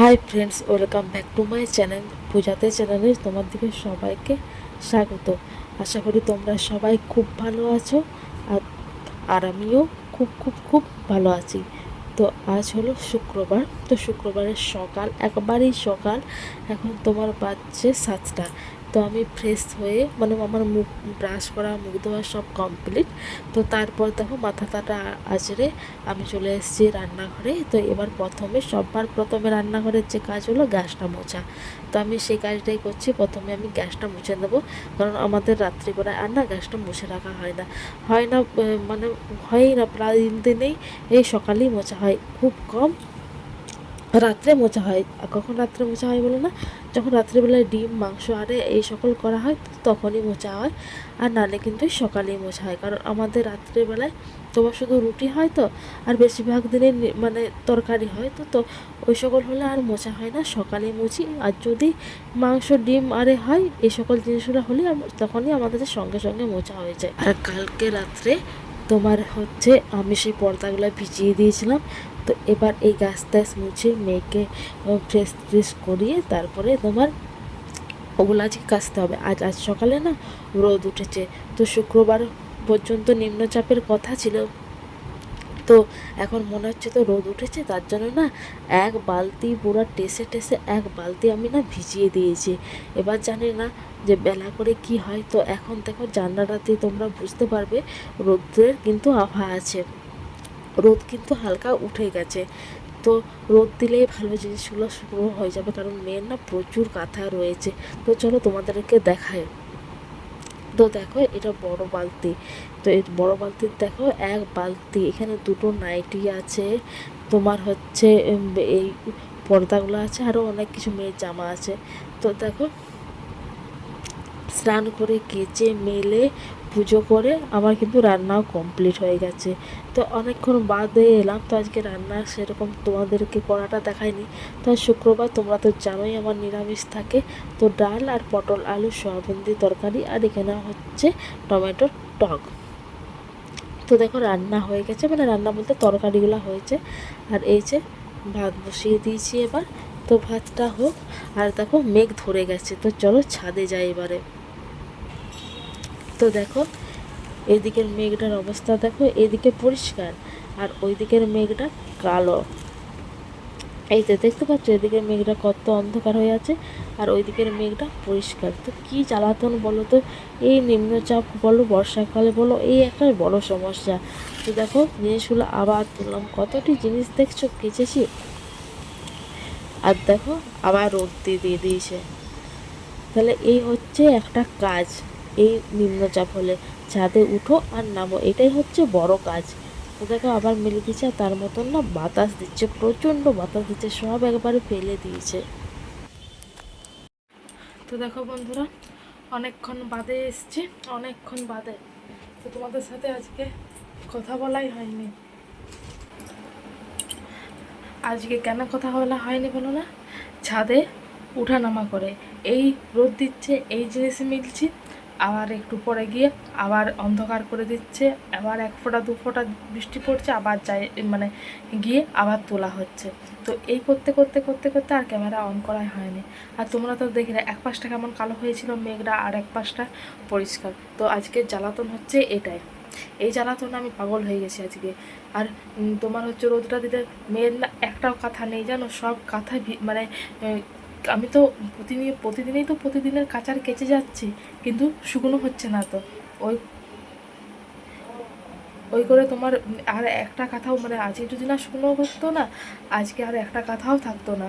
Hi friends welcome back to my channel পূজাতে চ্যানেলে তোমার দিকে সবাইকে স্বাগত। আশা করি তোমরা সবাই খুব ভালো আছো আর আর আমিও খুব খুব খুব ভালো আছি। তো আজ হলো শুক্রবার, তো শুক্রবারের সকাল, একবারেই সকাল। এখন তোমার বাজছে সাতটা। তো আমি ফ্রেশ হয়ে মানে আমার মুখ ব্রাশ করা, মুখ ধোয়া সব কমপ্লিট তো তারপর দেখো মাথা তাটা আজরে আমি চলে এসেছি রান্নাঘরে। তো এবার প্রথমে, সবার প্রথমে রান্নাঘরের যে কাজ হলো গ্যাসটা মোছা। তো আমি সেই কাজটাই করছি, প্রথমে আমি গ্যাসটা মুছে দেবো কারণ আমাদের রাত্রিবেলায় আর না গ্যাসটা মুছে রাখা হয় না। হয় না মানে হয়ই না, প্রায় দিন দিনেই এই সকালেই মোছা হয়। খুব কম রাত্রে মোচা হয়। কখন রাত্রে মোছা হয় বলো না? যখন রাত্রেবেলায় ডিম, মাংস, আরে এই সকল করা হয়, তখনই মোচা হয়। আর নালে কিন্তু সকালেই মোছা হয়। কারণ আমাদের রাত্রেবেলায় তোমার শুধু রুটি হয় তো, আর বেশিরভাগ দিনে মানে তরকারি হয় তো তো ওই সকল হলে আর মোচা হয় না। সকালে মুছি আর যদি মাংস, ডিম, আরে হয়, এই সকল জিনিসগুলো হলে তখনই আমাদের সঙ্গে সঙ্গে মোছা হয়ে যায়। আর কালকে রাত্রে তোমার হচ্ছে আমি সেই পর্দাগুলো ভিজিয়ে দিয়েছিলাম। তো এবার এই গাছ টাছ মুছে মেয়েকে ফ্রেশ ফ্রেশ করিয়ে তারপরে তোমার ওগুলো আজকে কাচতে হবে। আজ আজ সকালে না রোদ উঠেছে। তো শুক্রবার পর্যন্ত নিম্নচাপের কথা ছিল। তো এখন মনে হচ্ছে তো রোদ উঠেছে, তার জন্য না এক বালতি, পুরো টেসে টেসে এক বালতি আমি না ভিজিয়ে দিয়েছি। এবার জানি না যে বেলা করে কি হয়। তো এখন দেখো জানলাটাতে তোমরা বুঝতে পারবে রোদ্রের কিন্তু আভা আছে। রোদ কিন্তু হালকা উঠে গেছে। তো রোদ দিলেই ভালো জিনিসগুলো শুকনো হয়ে যাবে, কারণ মেয়ের না প্রচুর কাঁথা রয়েছে। তো চলো তোমাদেরকে দেখায় তো দেখো, এটা বড় বালতি। তো এই বড় বালতির দেখো, এক বালতি। এখানে দুটো নাইটি আছে। তোমার হচ্ছে এই পর্দাগুলো আছে আরও অনেক কিছু মেয়ের জামা আছে। তো দেখো, স্নান করে কেচে মেলে পুজো করে আমার কিন্তু রান্নাও কমপ্লিট হয়ে গেছে। তো অনেকক্ষণ বাদে এলাম, তো আজকে রান্না সেরকম তোমাদেরকে করাটা দেখায়নি তো শুক্রবার তোমরা তো জানোই আমার নিরামিষ থাকে। তো ডাল আর পটল, আলু, সয়াবিন দিয়ে তরকারি আর এখানে হচ্ছে টমেটোর টক। তো দেখো রান্না হয়ে গেছে মানে রান্না বলতে তরকারিগুলো হয়েছে। আর এই যে ভাত বসিয়ে দিয়েছি এবার। তো ভাতটা হোক, আর দেখো মেঘ ধরে গেছে। তো চলো ছাদে যাই এবারে। তো দেখো, এদিকের মেঘটার অবস্থা দেখো, এদিকে পরিষ্কার আর ওই দিকের মেঘটা কালো। এই তো দেখতে পাচ্ছ, এদিকের মেঘটা কত অন্ধকার হয়ে আছে আর ওই দিকের মেঘটা পরিষ্কার। তো কী জ্বালাতন বলো তো? এই নিম্নচাপ বলো, বর্ষাকালে বলো, এই একটা বড় সমস্যা। তো দেখো, জিনিসগুলো আবার তুললাম। কতটি জিনিস দেখছ, কেচেছি? আর দেখো, আবার রোদ দিয়ে দিয়ে দিয়েছে। তাহলে এই হচ্ছে একটা কাজ। এই নিম্নচাপ হলে ছাদে উঠো আর নামো, এটাই হচ্ছে বড় কাজ। তো দেখো আবার মেলে দিচ্ছে আর তার মতন না বাতাস দিচ্ছে, প্রচণ্ড বাতাস দিচ্ছে, সব একবারে ফেলে দিয়েছে। তো দেখো বন্ধুরা, অনেকক্ষণ বাদে এসছি, অনেকক্ষণ বাদে। তো তোমাদের সাথে আজকে কথা বলাই হয়নি। আজকে কেন কথা বলা হয়নি বলো না? ছাদে উঠানামা করে। এই রোদ দিচ্ছে, এই জিনিস মিলছি। আবার একটু পরে গিয়ে আবার অন্ধকার করে দিচ্ছে, আবার এক ফোঁটা, দু ফোঁটা বৃষ্টি পড়ছে, আবার যাই মানে গিয়ে আবার তোলা হচ্ছে। তো এই করতে করতে করতে করতে আর ক্যামেরা অন করাই হয়নি। আর তোমরা তো দেখলে এক পাশটা কেমন কালো হয়েছিল মেঘটা আর এক পাশটা পরিষ্কার। তো আজকে জ্বালাতন হচ্ছে এটাই। এই জ্বালাতন আমি পাগল হয়ে গেছি আজকে। আর তোমার হচ্ছে রোদটা দিতে মেয়ের না একটাও কাঁথা নেই জানো? সব কাঁথা মানে আমি তো প্রতিদিন, প্রতিদিনই তো প্রতিদিনের কাচার কেচে যাচ্ছি, কিন্তু শুকনো হচ্ছে না তো। ওই ওই করে তোমার আর একটা কথাও মানে আজকে যদি না শুকনো করতো না, আজকে আর একটা কথাও থাকতো না।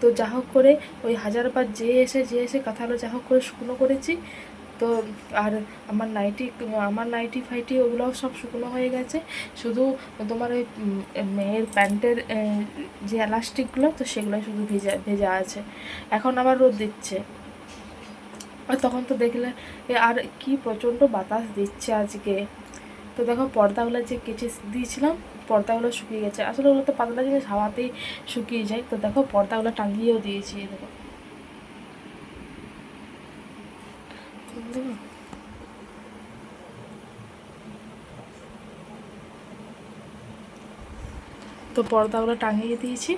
তো যা হোক করে ওই হাজারবার যে এসে যে এসে কাঁথাগুলো যা হোক করে শুকনো করেছি তো আর আমার নাইটি আমার নাইটি ফাইটি ওগুলোও সব শুকনো হয়ে গেছে। শুধু তোমার ওই মেয়ের প্যান্টের যে এলাস্টিকগুলো, তো সেগুলোই শুধু ভেজা ভেজা আছে। এখন আবার রোদ দিচ্ছে। আর তখন তো দেখলে আর কি প্রচণ্ড বাতাস দিচ্ছে আজকে। তো দেখো, পর্দাগুলো যে কেচে দিয়েছিলাম, পর্দাগুলো শুকিয়ে গেছে। আসলে ওগুলো তো পাতলা জিনিস, হাওয়াতেই শুকিয়ে যায়। তো দেখো, পর্দাগুলো টাঙিয়েও দিয়েছি দেখো। তো পর্দাগুলো টাঙিয়ে দিয়েছি।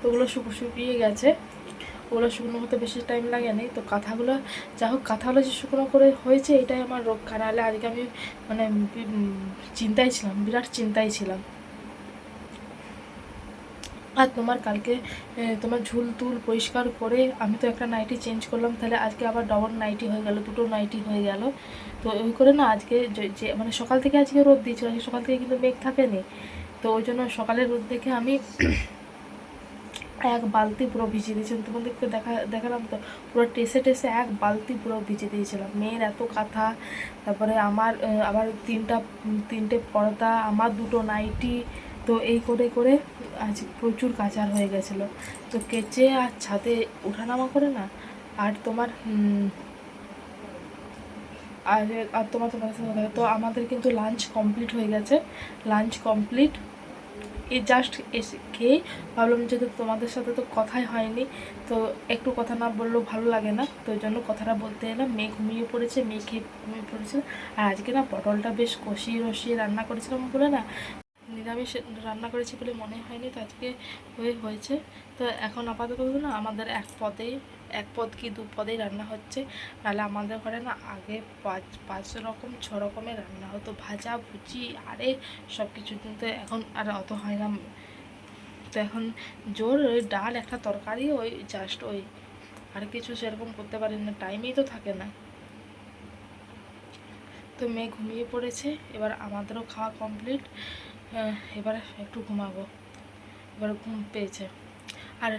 তো ওগুলো শুকো শুকিয়ে গেছে। ওগুলো শুকনো হতে বেশি টাইম লাগে লাগেনি তো কাঁথাগুলো যা হোক, কাঁথাগুলো যে শুকনো করে হয়েছে, এটাই আমার রক্ষা। নাহলে আজকে আমি মানে চিন্তায় ছিলাম, বিরাট চিন্তায় ছিলাম। আর তোমার কালকে তোমার ঝুল তুল পরিষ্কার করে আমি তো একটা নাইটি চেঞ্জ করলাম, তাহলে আজকে আবার ডবল নাইটি হয়ে গেল, দুটো নাইটি হয়ে গেল। তো ওই করে না আজকে যে মানে সকাল থেকে আজকে রোদ দিয়েছিল, আজকে সকাল থেকে কিন্তু মেঘ থাকেনি। তো ওই জন্য সকালে রোদ দেখে আমি এক বালতি পুরো ভিজিয়ে দিয়েছিলাম। তোমাদেরকে দেখা, দেখালাম তো, পুরো টেসে টেসে এক বালতি পুরো ভিজিয়ে দিয়েছিলাম। মেয়ের এত কাঁথা, তারপরে আমার আবার তিনটা, তিনটে পর্দা, আমার দুটো নাইটি, তো এই করে করে আজ প্রচুর কাচার হয়ে গেছিল। তো কেচে আর ছাদে ওঠানামা করে না, আর তোমার আর আর তোমার তোমার সাথে তো আমাদের কিন্তু লাঞ্চ কমপ্লিট হয়ে গেছে। লাঞ্চ কমপ্লিট এই জাস্ট এসে খেয়ে ভাবলাম যে তোমাদের সাথে তো কথাই হয়নি, তো একটু কথা না বললেও ভালো লাগে না, তো ওই জন্য কথাটা বলতে এলাম। মেয়ে ঘুমিয়ে পড়েছে, মেয়ে খেয়ে ঘুমিয়ে পড়েছে। আর আজকে না পটলটা বেশ কষিয়ে রসিয়ে রান্না করেছিলাম বলে না, নিরামিষ রান্না করেছি বলে মনে হয়নি, তো আজকে হয়ে হয়েছে। তো এখন আপাতত না আমাদের এক পদেই এক পদ কি দু পদেই রান্না হচ্ছে? নাহলে আমাদের ঘরে না আগে পাঁচ পাঁচ রকম, ছ রকমের রান্না হতো। ভাজা ভুচি আরে সব কিছু কিন্তু এখন আর অত হয় না। তো এখন জোর ওই ডাল, একটা তরকারি, ওই জাস্ট ওই। আর কিছু সেরকম করতে পারি না। টাইমেই তো থাকে না। তো মেয়ে ঘুমিয়ে পড়েছে। এবার আমাদেরও খাওয়া কমপ্লিট এবার একটু ঘুমাবো। এবার ঘুম পেয়েছে। আর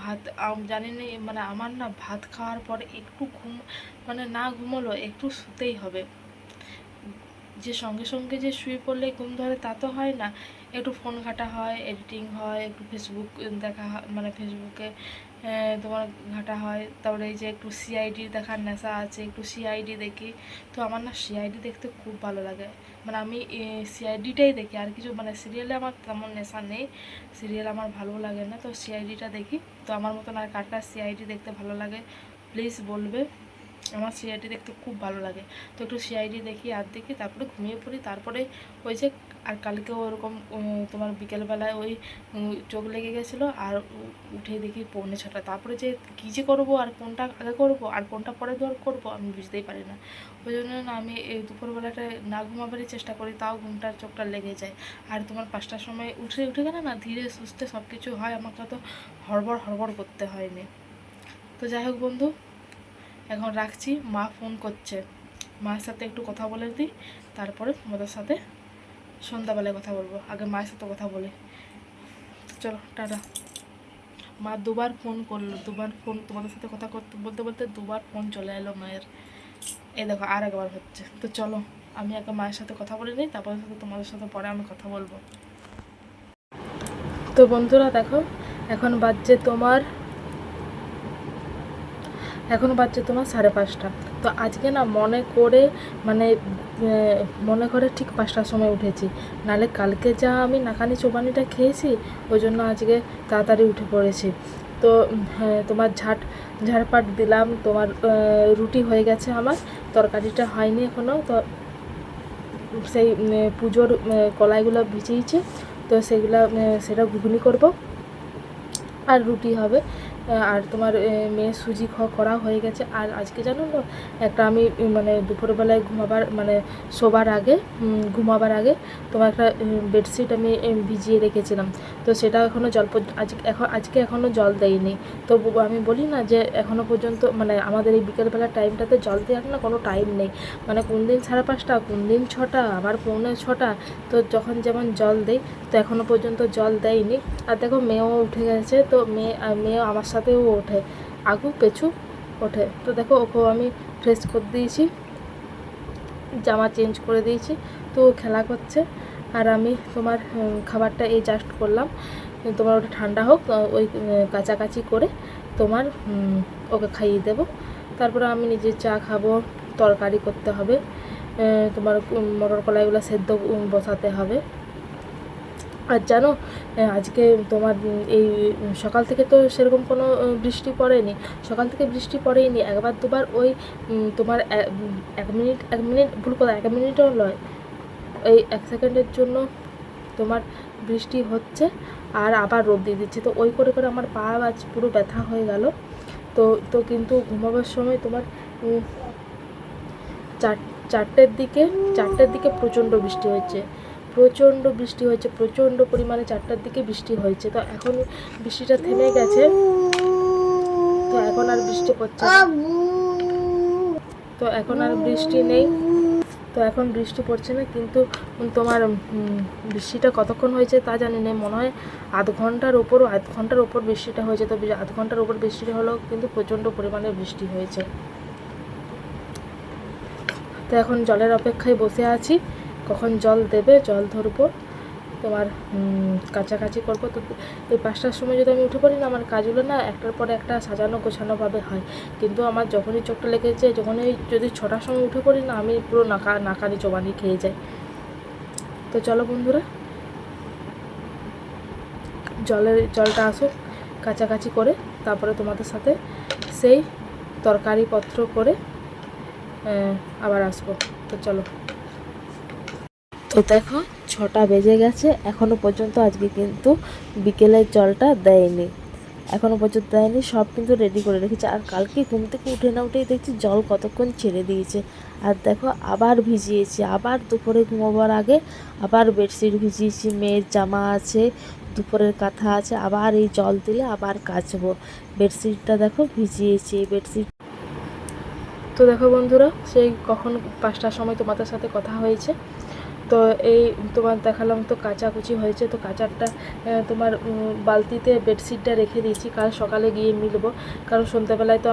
ভাত জানি না মানে আমার না ভাত খাওয়ার পর একটু ঘুম মানে না ঘুমোলো, একটু শুতেই হবে। যে সঙ্গে সঙ্গে যে শুয়ে পড়লে ঘুম ধরে তা তো হয় না। একটু ফোন ঘাটা হয় এডিটিং হয়, একটু ফেসবুক দেখা মানে ফেসবুকে তোমার ঘাটা হয়। তারপরে এই যে একটু সিআইডি দেখার নেশা আছে, একটু সিআইডি দেখি। তো আমার না সিআইডি দেখতে খুব ভালো লাগে। মানে আমি সিআইডিটাই দেখি। আর কিছু মানে সিরিয়ালে আমার তেমন নেশা নেই। সিরিয়াল আমার ভালো লাগে না, তো সিআইডিটা দেখি। তো আমার মতন আর কার সিআইডি দেখতে ভালো লাগে প্লিজ বলবে। আমার সিআইডি দেখতে খুব ভালো লাগে। তো একটু সিআইডি দেখি, আর দেখি, তারপরে ঘুমিয়ে পড়ি। তারপরে ওই যে আর কালকেও ওরকম তোমার বিকেলবেলায় ওই চোখ লেগে গেছিল আর উঠে দেখি পৌনে ছটা। তারপরে যে কী যে করব আর কোনটা আগে করব আর কোনটা পরে ধর করব আমি বুঝতেই পারি না। ওই জন্য না আমি এই দুপুরবেলাটায় না ঘুমাবারই চেষ্টা করি, তাও ঘুমটা চোখটা লেগে যায়। আর তোমার পাঁচটার সময় উঠে উঠে গেলে না ধীরে সুস্থে সব কিছু হয়, আমাকে তো হড়বড় হড়বড় করতে হয়নি। তো যাই হোক বন্ধু, এখন রাখছি, মা ফোন করছে। মায়ের সাথে একটু কথা বলে দিই, তারপরে তোমাদের সাথে সন্ধ্যাবেলায় কথা বলব, আগে মায়ের সাথে কথা বলি। চলো, টাটা। মা দুবার ফোন করল, দুবার ফোন, তোমাদের সাথে কথা করতে বলতে বলতে দুবার ফোন চলে এলো মায়ের। এই দেখো, আর একবার হচ্ছে। তো চলো, আমি আগে মায়ের সাথে কথা বলে নিই, তারপরে সাথে তোমাদের সাথে পরে আমি কথা বলব। তো বন্ধুরা দেখো, এখন বাজছে তোমার, এখন বাজছে তোমার সাড়ে পাঁচটা। তো আজকে না মনে করে মানে মনে করে ঠিক পাঁচটার সময় উঠেছি। নালে কালকে যা আমি নাকানি চোবানিটা খেয়েছি, ওই জন্য আজকে তাড়াতাড়ি উঠে পড়েছি। তো হ্যাঁ তোমার ঝাট, ঝাড়পাট দিলাম, তোমার রুটি হয়ে গেছে আমার, তরকারিটা হয়নি এখনও তো সেই পুজোর কলাইগুলো ভিজিয়েছি, তো সেগুলো সেটা ঘুগনি করব, আর রুটি হবে। আর তোমার মেয়ে সুজি খাওয়া করা হয়ে গেছে। আর আজকে জানো তো একটা আমি মানে দুপুরবেলায় ঘুমাবার মানে শোবার আগে ঘুমাবার আগে তোমার একটা বেডশিট আমি ভিজিয়ে রেখেছিলাম। তো সেটা এখনও জল আজকে এখন আজকে এখনও জল দেয়নি তো আমি বলি না যে এখনও পর্যন্ত মানে আমাদের এই বিকেলবেলার টাইমটাতে জল দেওয়ার না কোনো টাইম নেই। মানে কোন দিন সাড়ে পাঁচটা কোন দিন ছটা, আবার পৌনে ছটা। তো যখন যেমন জল দেই তো এখনও পর্যন্ত জল দেয়নি। আর দেখো মেয়েও উঠে গেছে, তো মেয়ে মেয়েও আমার সাথেও ওঠে। আগু, পেছু ওঠে। তো দেখো ওকেও আমি ফ্রেশ করে দিয়েছি, জামা চেঞ্জ করে দিয়েছি, তো খেলা করছে। আর আমি তোমার খাবারটা এই জাস্ট করলাম। তোমার ওটা ঠান্ডা হোক ওই কাচাকাচি করে তোমার ওকে খাইয়ে দেবো। তারপরে আমি নিজে চা খাব, তরকারি করতে হবে তোমার মটর কলাইগুলো সেদ্ধ বসাতে হবে। আর জানো আজকে তোমার এই সকাল থেকে তো সেরকম কোনো বৃষ্টি পড়েনি। সকাল থেকে বৃষ্টি পড়েইনি, একবার দুবার ওই তোমার এক মিনিট এক মিনিট, ভুল কথা, এক মিনিটও নয় এই এক সেকেন্ডের জন্য তোমার বৃষ্টি হচ্ছে আর আবার রোদ দিয়ে দিচ্ছে। তো ওই করে করে আমার পা আজ পুরো ব্যথা হয়ে গেল। তো তো কিন্তু ঘুমাবার সময় তোমার চার, চারটের দিকে চারটের দিকে প্রচণ্ড বৃষ্টি হয়েছে প্রচণ্ড বৃষ্টি হয়েছে, প্রচণ্ড পরিমাণে চারটার দিকে বৃষ্টি হয়েছে। তো এখন বৃষ্টিটা থেমে গেছে। তো এখন আর বৃষ্টি পড়ছে তো এখন আর বৃষ্টি নেই। তো এখন বৃষ্টি পড়ছে না, কিন্তু তোমার বৃষ্টিটা কতক্ষণ হয়েছে তা জানি না। মনে হয় আধ ঘণ্টার ওপর, আধ ঘণ্টার ওপর বৃষ্টিটা হয়েছে। তো আধ ঘণ্টার ওপর বৃষ্টিটা হলেও কিন্তু প্রচণ্ড পরিমাণে বৃষ্টি হয়েছে। তো এখন জলের অপেক্ষায় বসে আছি। কখন জল দেবে, জল ধরবো, তোমার কাছাকাছি করব। তো এই পাঁচটার সময় যদি আমি উঠে পড়ি না, আমার কাজগুলো না একটার পরে একটা সাজানো গোছানোভাবে হয়। কিন্তু আমার যখনই চোখটা লেগেছে, যখনই যদি ছটার সময় উঠে পড়ি না, আমি পুরো নাকা, নাকানি চোবানি খেয়ে যাই। তো চলো বন্ধুরা, জলের, জলটা আসুক, কাছাকাছি করে, তারপরে তোমাদের সাথে সেই তরকারিপত্র করে আবার আসব। তো চলো। তো দেখো, ছটা বেজে গেছে। এখনও পর্যন্ত আজকে কিন্তু বিকেলের জলটা দেয়নি। এখনও পর্যন্ত দেয়নি, সব কিন্তু রেডি করে রেখেছে। আর কালকে ঘুম থেকে উঠে না উঠেই দেখছি জল কতক্ষণ ছেড়ে দিয়েছে। আর দেখো, আবার ভিজিয়েছি। আবার দুপুরে ঘুমাবার আগে আবার বেডশিট ভিজিয়েছি। মেয়ের জামা আছে, দুপুরের কাঁথা আছে। আবার এই জল দিলে আবার কাচবো। বেডশিটটা দেখো, ভিজিয়েছি এই বেডশিট তো দেখো বন্ধুরা, সেই কখন পাঁচটার সময় তোমাদের সাথে কথা হয়েছে। তো এই তোমার দেখালাম তো কাচাকুচি হয়েছে, তো কাচারটা তোমার বালতিতে বেডশিটটা রেখে দিয়েছি, কাল সকালে গিয়ে মিলবো। কারণ সন্ধ্যাবেলায় তো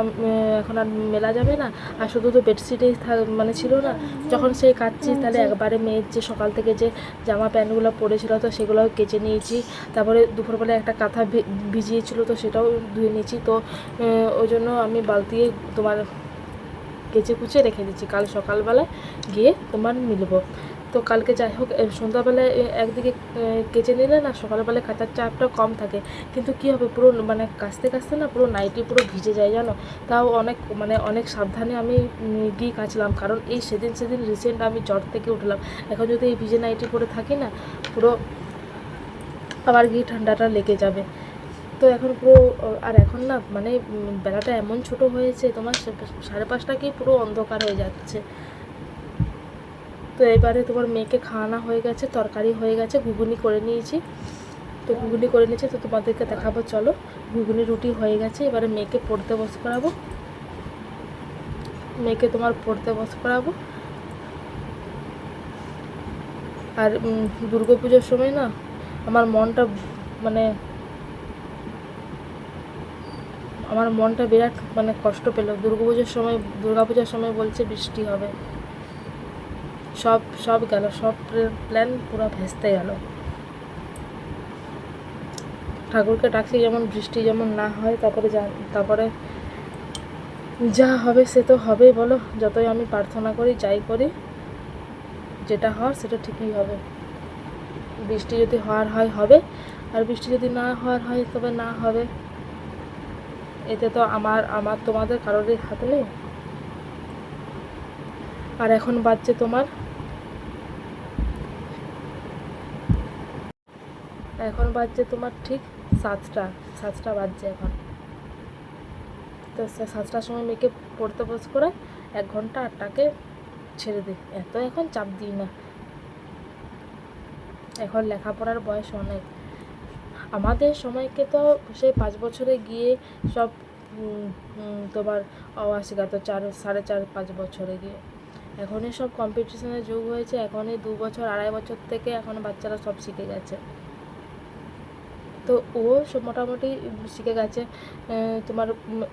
এখন আর মেলা যাবে না, আর শুধু তো বেডশিটেই মানে ছিল না। যখন সেই কাচ্ছি, তাহলে একবারে মেয়ের যে সকাল থেকে যে জামা প্যান্টগুলো পরেছিল তো সেগুলোও কেচে নিয়েছি। তারপরে দুপুরবেলায় একটা কাঁথা ভিজিয়েছিল, তো সেটাও ধুয়ে নিয়েছি। তো ওই জন্য আমি বালতি তোমার কেচে কুচে রেখে দিচ্ছি কাল সকালবেলায় গিয়ে তোমার মিলবো। তো কালকে যাই হোক সন্ধ্যাবেলায় একদিকে কেচে নিলে না সকালবেলায় কাচার চাপটা কম থাকে। কিন্তু কি হবে, পুরো মানে কাচতে কাচতে না পুরো নাইটি পুরো ভিজে যায়, জানো? তাও অনেক মানে অনেক সাবধানে আমি গিয়ে কাচলাম। কারণ এই সেদিন সেদিন রিসেন্ট আমি জ্বর থেকে উঠলাম। এখন যদি এই ভিজে নাইটি পরে থাকি না, পুরো আবার গিয়ে ঠান্ডাটা লেগে যাবে। তো এখন পুরো আর এখন না মানে বেলাটা এমন ছোট হয়েছে, তোমার সাড়ে পাঁচটাকেই পুরো অন্ধকার হয়ে যাচ্ছে। তো এবারে তোমার মেয়েকে খাওয়ানো হয়ে গেছে, তরকারি হয়ে গেছে, ঘুগনি করে নিয়েছি। তো ঘুগনি করে নিয়েছি, তো তোমাদেরকে দেখাবো, চলো। ঘুগনি রুটি হয়ে গেছে, এবারে মেয়েকে পড়তে বস করাবো মেয়েকে তোমার পড়তে বস করাবো আর দুর্গা পুজোর সময় না, আমার মনটা মানে আমার মনটা বিরাট মানে কষ্ট পেল। দুর্গা পুজোর সময় দুর্গা পুজোর সময় বলছে বৃষ্টি হবে। সব সব গেল, সব প্ল্যান পুরো ভেস্তে গেল। ঠাকুরকে ডাকছি যেমন বৃষ্টি যেমন না হয়, তারপরে যা তারপরে যা হবে সে তো হবেই বলো। যতই আমি প্রার্থনা করি, যাই করি, যেটা হওয়ার সেটা ঠিকই হবে। বৃষ্টি যদি হওয়ার হয়, হবে। আর বৃষ্টি যদি না হওয়ার হয়, তবে না হবে। এতে তো আমার আমার তোমাদের কারোরই হাত নেই। আর এখন বাজছে তোমার এখন বাজছে তোমার ঠিক সাতটা সাতটা বাজছে এখন। তো সাতটার সময় মেয়েকে পড়তে বস করে এক ঘণ্টা আটটাকে ছেড়ে দিই এত এখন চাপ দিই না। এখন লেখাপড়ার বয়স অনেক। আমাদের সময়কে তো সেই পাঁচ বছরে গিয়ে সব তোমার অওয়া শেখাতো চার, সাড়ে চার, পাঁচ বছরে গিয়ে। এখনই সব কম্পিটিশনের যুগ হয়েছে। এখনই দু বছর, আড়াই বছর থেকে এখন বাচ্চারা সব শিখে গেছে। তো ও সব মোটামুটি শিখে গেছে তোমার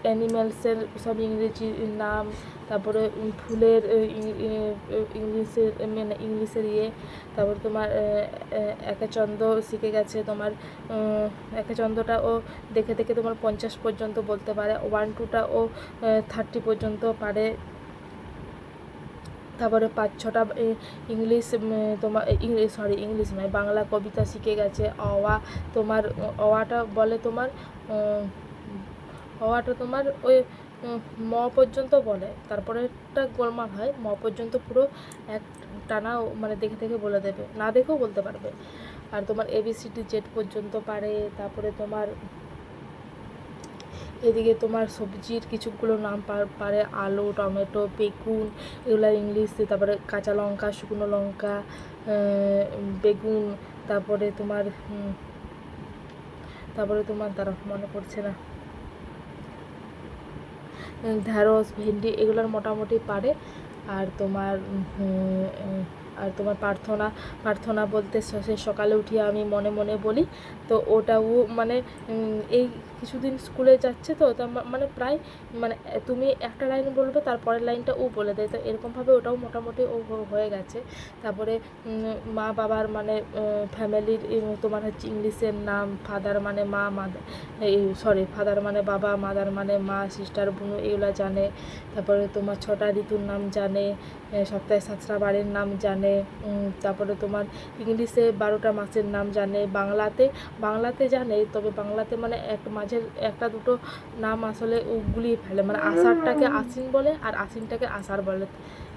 অ্যানিম্যালসের সব ইংরেজি নাম তারপরে ফুলের ইংলিশের মানে ইংলিশের ইয়ে তারপর তোমার একাচন্দ্র শিখে গেছে তোমার আহ, একাচন্দ্রটা ও দেখে দেখে তোমার পঞ্চাশ পর্যন্ত বলতে পারে ওয়ান টুটা ও থার্টি পর্যন্ত পারে। তারপরে পাঁচ ছটা ইংলিশ তোমার ইংলিশ সরি ইংলিশ নয়, বাংলা কবিতা শিখে গেছে। অওয়া তোমার অওয়াটা বলে তোমার অওয়াটা তোমার ওই ম পর্যন্ত বলে। তারপরেটা গোলমাল হয়, ম পর্যন্ত পুরো এক টানা মানে দেখে দেখে বলে দেবে। না দেখেও বলতে পারবে। আর তোমার এবিসিডি জেড পর্যন্ত পারে, তারপরে তোমার এদিকে তোমার সবজির কিছুগুলো নাম পারে আলু, টমেটো, বেগুন, এগুলো ইংলিশ তারপরে কাঁচা লঙ্কা, শুকনো লঙ্কা বেগুন, তারপরে তোমার তারপরে তোমার দ্বারা মনে পড়ছে না। ঢ্যাঁড়স, ভেন্ডি, এগুলোর মোটামুটি পারে। আর তোমার আর তোমার প্রার্থনা প্রার্থনা বলতে স- সকালে উঠিয়ে আমি মনে মনে বলি, তো ওটাও মানে এই কিছুদিন স্কুলে যাচ্ছে তো, তা মানে প্রায় মানে তুমি একটা লাইন বলবে, তারপরের লাইনটা ও বলে দেয়, তো এরকমভাবে ওটাও মোটামুটি ও হয়ে গেছে। তারপরে মা বাবার মানে ফ্যামিলির তোমার হচ্ছে ইংলিশের নাম, ফাদার মানে মা মাদার এই, সরি, ফাদার মানে বাবা, মাদার মানে মা, সিস্টার, বুনু, এগুলো জানে। তারপরে তোমার ছটা ঋতুর নাম জানে সপ্তাহে সাতটা বারের নাম জানে উম, তারপরে তোমার ইংলিশে বারোটা মাসের নাম জানে বাংলাতে বাংলাতে জানে তবে বাংলাতে মানে এক মাঝের একটা দুটো নাম আসলে গুলিয়ে ফেলে। মানে আষাঢ়টাকে আশ্বিন বলে আর আশ্বিনটাকে আষাঢ় বলে।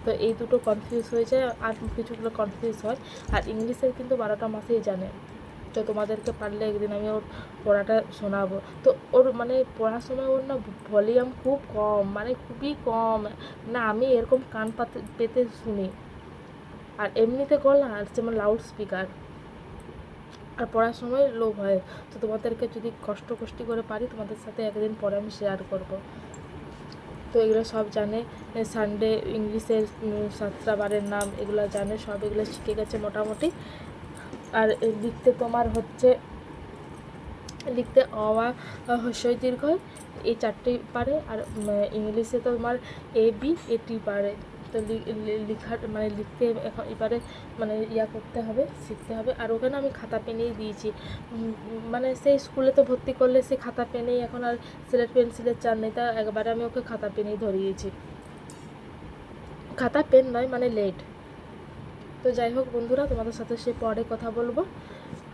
তো এই দুটো কনফিউজ হয়ে যায় আর কিছুগুলো কনফিউজ হয়। আর ইংলিশের কিন্তু বারোটা মাসেই জানে। তো তোমাদেরকে পারলে একদিন আমি ওর পড়াটা শোনাবো। তো ওর মানে পড়ার সময় ওর না ভলিউম খুব কম মানে খুবই কম। না আমি এরকম কান পাতে পেতে শুনি। আর এমনিতে গলা আর যেমন লাউড স্পিকার আর পড়ার সময় লো হয় তো তোমাদেরকে যদি কষ্ট কষ্টি করে পারি, তোমাদের সাথে একদিন পরে আমি শেয়ার করব। তো এগুলো সব জানে সানডে ইংলিশের সাতটা বারের নাম এগুলো জানে, সব এগুলো শিখে গেছে মোটামুটি। আর লিখতে তোমার হচ্ছে, লিখতে অওয়া হস্যই দীর্ঘ এই চারটেই পারে, আর ইংলিশে তোমার এ, বি, এটি পারে। তো লিখার মানে লিখতে এখন এবারে মানে ইয়া করতে হবে, শিখতে হবে। আর ওখানে আমি খাতা পেনেই দিয়েছি। মানে সেই স্কুলে তো ভর্তি করলে সে খাতা পেনেই এখন আর সিলেট পেন্সিলের চার নেই, তা একবারে আমি ওকে খাতা পেনেই ধরিয়েছি। খাতা পেন নয় মানে লেট তো যাই হোক বন্ধুরা, তোমাদের সাথে সে পরে কথা বলব।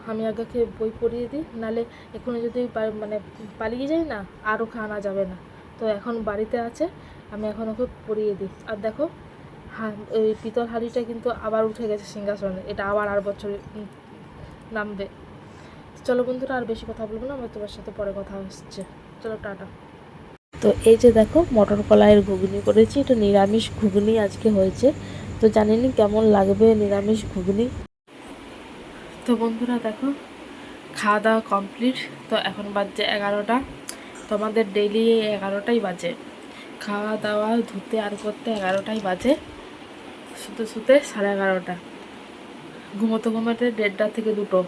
আমি আগে ওকে বই পড়িয়ে দিই, নালে এখনও যদি মানে পালিয়ে যাই না, আর ওকে আনা যাবে না। তো এখন বাড়িতে আছে, আমি এখন ওকে পড়িয়ে দিই। আর দেখো ওই পিতল হাঁড়িটা কিন্তু আবার উঠে গেছে সিংহাসনে। এটা আবার আর বছর নামবে। চলো বন্ধুরা, আর বেশি কথা বলব না, আমার তোমার সাথে পরে কথা হচ্ছে। চলো, টাটা। তো এই যে দেখো, মটর কলাইয়ের ঘুগনি করেছি, এটা নিরামিষ ঘুগনি আজকে হয়েছে। তো জানি না কেমন লাগবে নিরামিষ ঘুগনি? তো বন্ধুরা দেখো, খাওয়া দাওয়া কমপ্লিট, তো এখন বাজছে এগারোটা। তোমাদের ডেইলি এগারোটাই বাজে। খাওয়া দাওয়া ধুতে আর করতে এগারোটাই বাজে। শুতে শুতে সাড়ে এগারোটা। ঘুমোতে ঘুমোতে দেড়টা থেকে দুটো।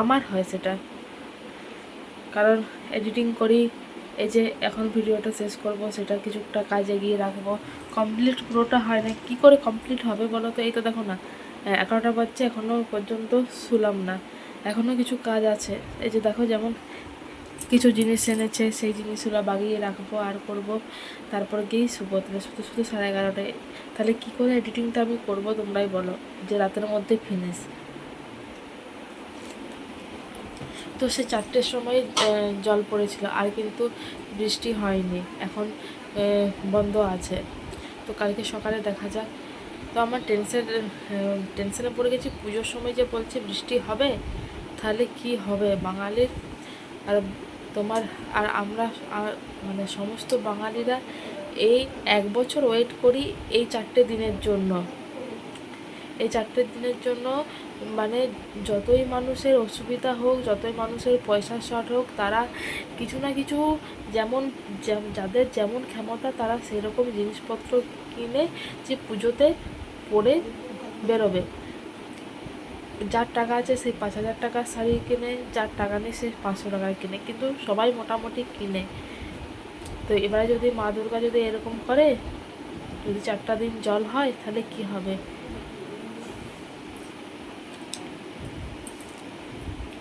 আমার হয় সেটা। কারণ এডিটিং করি, এই যে এখন ভিডিওটা শেষ করব, সেটা কিছুটা কাজে গিয়ে রাখব। কমপ্লিট পুরোটা হয় না, কি করে কমপ্লিট হবে বলো তো? এই তো দেখো না এগারোটা বাজছে এখনও পর্যন্ত শুলাম না। এখনও কিছু কাজ আছে। এই যে দেখো যেমন কিছু জিনিস এনেছে, সেই জিনিসগুলো বাগিয়ে রাখব আর করব। তারপর গিয়েই শুবো তাহলে শুধু শুধু সাড়ে এগারোটায়। তাহলে কী করে এডিটিংটা আমি করব তোমরাই বলো, যে রাতের মধ্যে ফিনিশ তো সে চারটের সময় জল পড়েছিল, আর কিন্তু বৃষ্টি হয়নি। এখন বন্ধ আছে। তো কালকে সকালে দেখা যাক। তো আমার টেনশন টেনশনে পড়ে গেছি, পুজোর সময় যে বলছে বৃষ্টি হবে, তাহলে কি হবে? বাঙালির, আর তোমার আর আমরা মানে সমস্ত বাঙালিরা এই এক বছর ওয়েট করি এই চারটে দিনের জন্য। এই চারটে দিনের জন্য মানে যতই মানুষের অসুবিধা হোক, যতই মানুষের পয়সা শর্ট হোক, তারা কিছু না কিছু যেমন যাদের যেমন ক্ষমতা তারা সেরকম জিনিসপত্র কিনে যে পুজোতে পরে বেরোবে। যার টাকা আছে সে পাঁচ হাজার টাকার শাড়ি কিনে, যার টাকা নেই সে পাঁচশো টাকায় কিনে। কিন্তু সবাই মোটামুটি কিনে। তো এবারে যদি মা দুর্গা যদি এরকম করে, যদি চারটা দিন জল হয়, তাহলে কি হবে?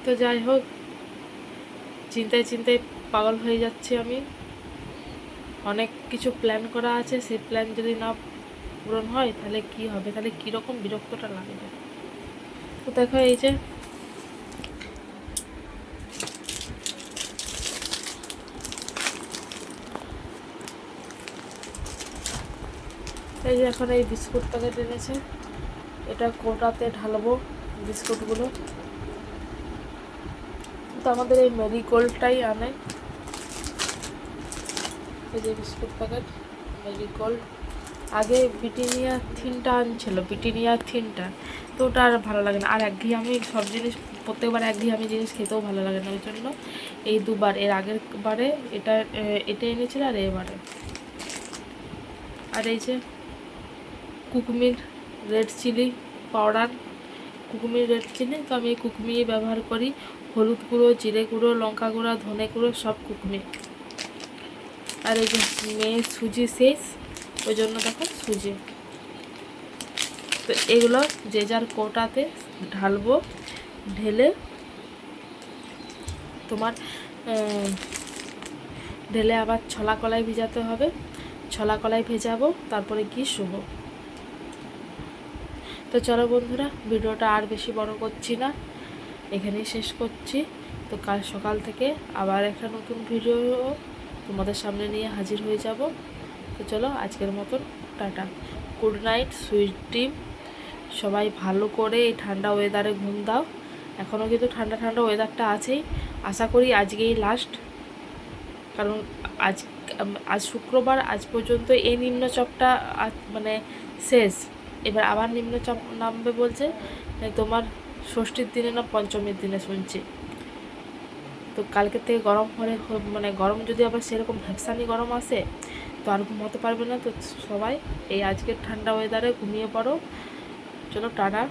তো যাই হোক, চিন্তায় চিন্তায় পাগল হয়ে যাচ্ছি আমি। অনেক কিছু প্ল্যান করা আছে। সেই প্ল্যান যদি না পূরণ হয়, তাহলে কি হবে? তাহলে কীরকম বিরক্তটা লাগবে তো দেখো এই যে। এই যে এখন এই বিস্কুট প্যাকেট এনেছে এটা কোটাতে ঢালবো বিস্কুটগুলো। তো আমাদের এই মেরিগোল্ডটাই আনে। এই যে বিস্কুট প্যাকেট, মেরিগোল্ড। আগে বিটিনিয়া থিনটা আনছিল বিটিনিয়া থিনটা ওটা আর ভালো লাগে না। আর একঘেয়ে আমি সব জিনিস, প্রত্যেকবার একঘেয়ে আমি জিনিস খেতেও ভালো লাগে না। ওই জন্য এই দুবার, এর আগের বারে এটা এটা এনেছিল আর এবারে। আর এই যে কুকুমির রেড চিলি পাউডার, কুকুমির রেড চিলি, তো আমি কুকুমি ব্যবহার করি। হলুদ গুঁড়ো, জিরে গুঁড়ো, লঙ্কা গুঁড়ো, ধনে গুঁড়ো, সব কুকুমি আর এই যে মেয়ে সুজি শেষ, ওই জন্য দেখো সুজি। তো এগুলো যে যার কোটাতে ঢালবো, ঢেলে তোমার ঢেলে আবার ছলা কলাই ভিজাতে হবে। ছলা কলাই ভেজাবো, তারপরে কি শুভ তো চলো বন্ধুরা, ভিডিওটা আর বেশি বড় করছি না। এখানেই শেষ করছি। তো কাল সকাল থেকে আবার একটা নতুন ভিডিও তোমাদের সামনে নিয়ে হাজির হয়ে যাব। তো চলো আজকের মতন, tata. Good night, sweet dream সবাই ভালো করে এই ঠান্ডা ওয়েদারে ঘুম দাও। এখনও কিন্তু ঠান্ডা ঠান্ডা ওয়েদারটা আছেই। আশা করি আজকেই লাস্ট কারণ আজ আজ শুক্রবার, আজ পর্যন্ত এই নিম্নচাপটা মানে শেষ। এবার আবার নিম্নচাপ নামবে বলছে। তোমার ষষ্ঠীর দিনে না পঞ্চমীর দিনে শুনছি। তো কালকের থেকে গরম হলে মানে গরম যদি আবার সেরকম ভ্যাপসানি গরম আসে, তো আর ঘুমাতে পারবে না। তো সবাই এই আজকের ঠান্ডা ওয়েদারে ঘুমিয়ে পড়ো। চলো টাটা